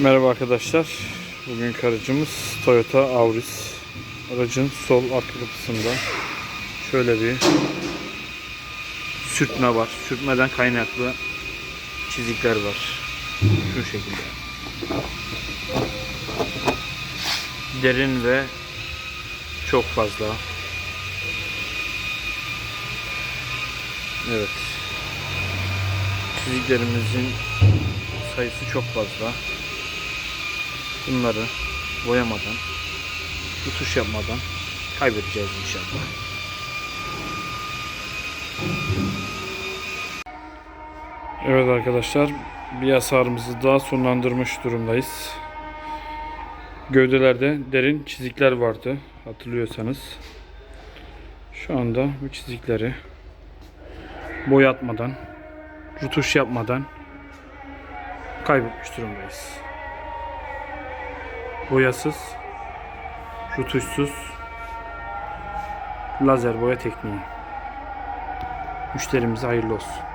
Merhaba arkadaşlar. Bugün aracımız Toyota Auris. Aracın sol arka kapısında şöyle bir sürtme var. Sürtmeden kaynaklı çizikler var. Şu şekilde. Derin ve çok fazla. Evet. Çiziklerimizin sayısı çok fazla. Bunları boyamadan, tutuş yapmadan kaybedeceğiz inşallah. Evet arkadaşlar, bir hasarımızı daha sonlandırmış durumdayız. Gövdelerde derin çizikler vardı, hatırlıyorsanız. Şu anda bu çizikleri boyatmadan, rutuş yapmadan kaybetmiş durumdayız. Boyasız, rutuşsuz lazer boya tekniği. Müşterimize hayırlı olsun.